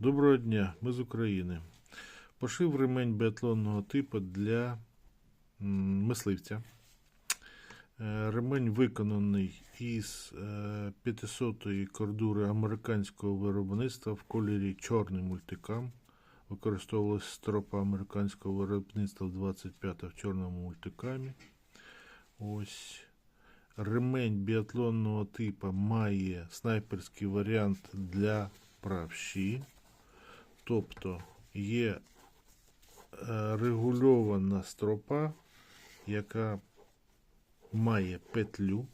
Доброго дня, ми з України. Пошив ремень біатлонного типу для мисливця. Е, Ремень виконаний із е, 500-ї кордури американського виробництва в кольорі чорний мультикам. Використовувалась стропа американського виробництва 25 в чорному мультикамі. Ось. Ремень біатлонного типу має снайперський варіант для правші. Тобто є е, регульована стропа, яка має петлю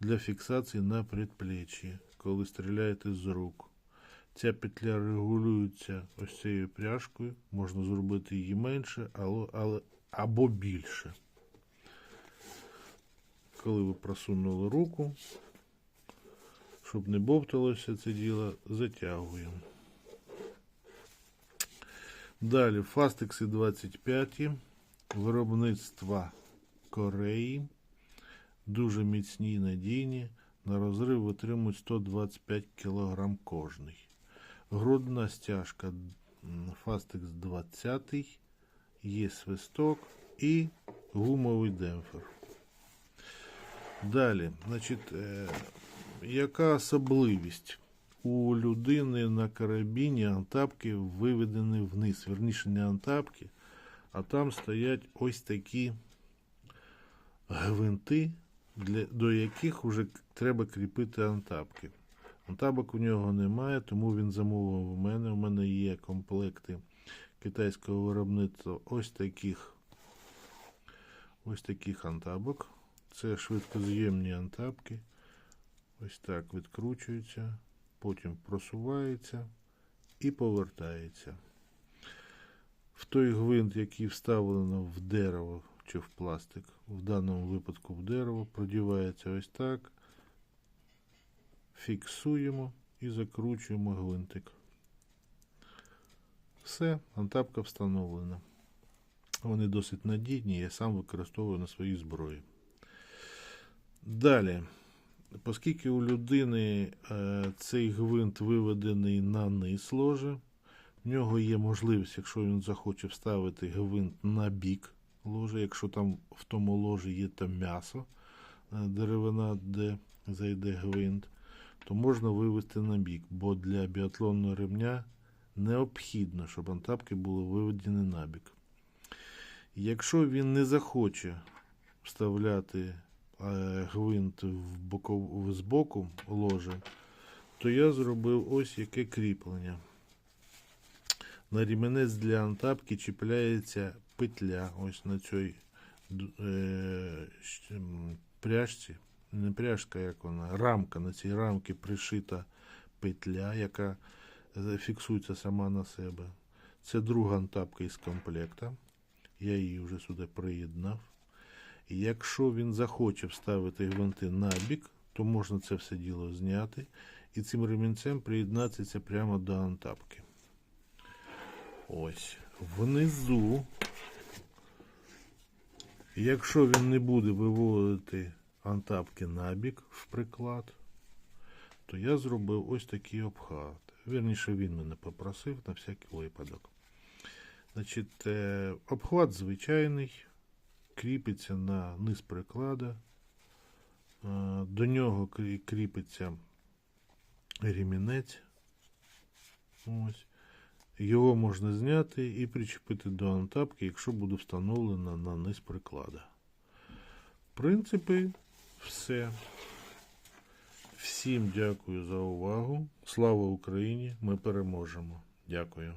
для фіксації на предплечьі, коли стріляєте з рук. Ця петля регулюється ось цією пряжкою, можна зробити її менше але, або більше. Коли ви просунули руку, щоб не бовталося це діло, затягуємо. Далі фастекси 25 виробництва Кореї. Дуже міцні і надійні. На розрив витримують 125 кг кожний. Грудна стяжка Fastex 20, є свисток і гумовий демпфер. Далі, значить, е, яка особливість? У людини на карабіні антапки виведені вниз. Верніше не антапки, а там стоять ось такі гвинти, для, до яких вже треба кріпити антапки. Антабок у нього немає, тому він замовив у мене. У мене є комплекти китайського виробництва ось таких ось таких антабок. Це швидкоз'ємні антапки. Ось так відкручуються, потім просувається і повертається. В той гвинт, який вставлено в дерево чи в пластик, в даному випадку в дерево, продівається ось так. Фіксуємо і закручуємо гвинтик. Все, антапка встановлена. Вони досить надійні, я сам використовую на своїй зброї. Далі, оскільки у людини е, цей гвинт виведений на низ ложа, в нього є можливість, якщо він захоче вставити гвинт на бік ложа, якщо там в тому ложі є там м'ясо, е, деревина, де зайде гвинт, то можна вивести на бік, бо для біатлонного ремня необхідно, щоб антапки були виведені на бік. Якщо він не захоче вставляти гвинт в боков... з боку ложа, то я зробив ось яке кріплення. На ріменець для антапки чіпляється петля ось на цій е, пряжці. Не пряжка, як вона, рамка. На цій рамці пришита петля, яка е, фіксується сама на себе. Це друга антапка із комплекта. Я її вже сюди приєднав. Якщо він захоче вставити гвинти на бік, то можна це все діло зняти і цим ремінцем приєднатися прямо до антапки. Ось. Внизу, якщо він не буде виводити антапки на бік в приклад, то я зробив ось такий обхват. Вірніше, він мене попросив на всякий випадок. Значить, е, обхват звичайний, кріпиться на низ приклада. Е, До нього кріпиться ремінець. Ось. Його можна зняти і причепити до антапки, якщо буде встановлено на низ приклада. В принципі, все. Всім дякую за увагу. Слава Україні! Ми переможемо. Дякую.